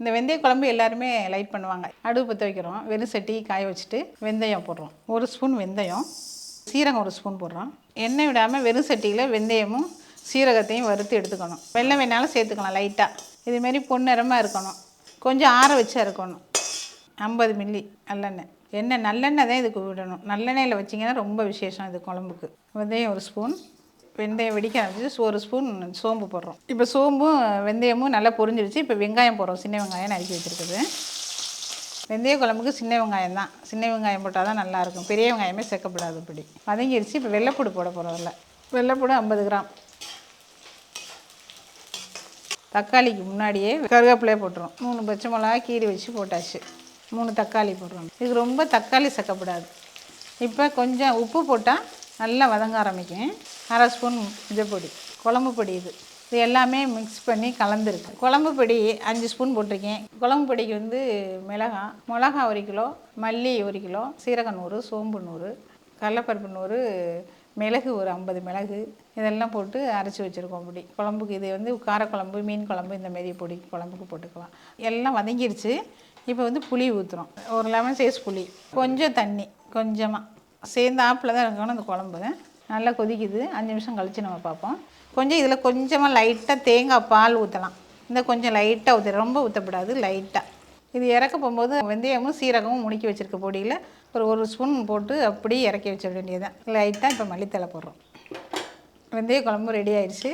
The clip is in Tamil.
இந்த வெந்தய குழம்பு எல்லாருமே லைட் பண்ணுவாங்க. அடுப்பு பற்ற வைக்கிறோம். வெறும் சட்டி காய வச்சுட்டு வெந்தயம் போடுறோம். ஒரு ஸ்பூன் வெந்தயம். சீரகம் ஒரு ஸ்பூன் போடுறோம். எண்ணெய் விடாமல் வெறும் சட்டியில் வெந்தயமும் சீரகத்தையும் வறுத்து எடுத்துக்கணும். வெள்ளம் வேணாலும் சேர்த்துக்கலாம் லைட்டாக இதுமாரி பொன்னிறமாக இருக்கணும். கொஞ்சம் ஆற வச்சா இருக்கணும். ஐம்பது மில்லி நல்லெண்ணெய். எண்ணெய் நல்லெண்ணெய் தான் இதுக்கு விடணும். நல்லெண்ணெயில் வச்சிங்கன்னா ரொம்ப விசேஷம் இது குழம்புக்கு. வெந்தயம் ஒரு ஸ்பூன். வெந்தயம் வெடிக்க ஆரம்பிச்சு ஒரு ஸ்பூன் சோம்பு போடுறோம். இப்போ சோம்பும் வெந்தயமும் நல்லா பொரிஞ்சிருச்சு. இப்போ வெங்காயம் போடுறோம். சின்ன வெங்காயம் நறுக்கி வச்சுருக்குது வெந்தய குழம்புக்கு சின்ன வெங்காயம் தான். சின்ன வெங்காயம் போட்டால் தான் நல்லாயிருக்கும் பெரிய வெங்காயமே சேர்க்கப்படாது இப்படி. வதங்கிருச்சு. இப்போ வெள்ளைப்பூடு போட போகிறோம் இல்லை வெள்ளைப்பூடு ஐம்பது கிராம். தக்காளிக்கு முன்னாடியே கருவேப்பிலையே போட்டுரும் மூணு பச்சை மிளகா கீரி வச்சு போட்டாச்சு. மூணு தக்காளி போடுறோம். இது ரொம்ப தக்காளி சேர்க்கப்படாது. இப்போ கொஞ்சம் உப்பு போட்டால் நல்லா வதங்க ஆரம்பிக்கும் அரை ஸ்பூன் பொடி குழம்பு பொடி இது. இது எல்லாமே மிக்ஸ் பண்ணி கலந்துருக்கு. குழம்பு பொடி அஞ்சு ஸ்பூன் போட்டிருக்கேன். குழம்பு பொடிக்கு வந்து மிளகா மிளகா ஒரு கிலோ மல்லி ஒரு கிலோ சீரக நூறு சோம்பு நூறு கடலப்பருப்பு நூறு மிளகு ஒரு ஐம்பது மிளகு இதெல்லாம் போட்டு அரைச்சி வச்சுருக்கோம் பொடி. குழம்புக்கு இது வந்து காரக்குழம்பு மீன் குழம்பு இந்த மாரி பொடி குழம்புக்கு போட்டுக்கலாம். எல்லாம் வதங்கிருச்சு. இப்போ வந்து புளி ஊற்றுறோம் ஒரு லெமன் சைஸ் புளி. கொஞ்சம் தண்ணி கொஞ்சமாக சேர்ந்து ஆப்பில் தான் இருக்கணும் அந்த குழம்பு. நல்லா கொதிக்குது. அஞ்சு நிமிஷம் கழித்து நம்ம பார்ப்போம். கொஞ்சம் இதில் கொஞ்சமாக லைட்டாக தேங்காய் பால் ஊற்றலாம் இந்த கொஞ்சம் லைட்டாக ஊற்ற ரொம்ப ஊற்றப்படாது லைட்டாக இது இறக்க போகும்போது வெந்தயமும் சீரகமும் முடுக்கி வச்சுருக்க பொடியில் ஒரு ஒரு ஸ்பூன் போட்டு அப்படியே இறக்கி வச்சிட வேண்டியதுதான். லைட்டாக இப்போ மல்லித்தலை போடுறோம். வெந்தய குழம்பு ரெடி ஆயிடுச்சு.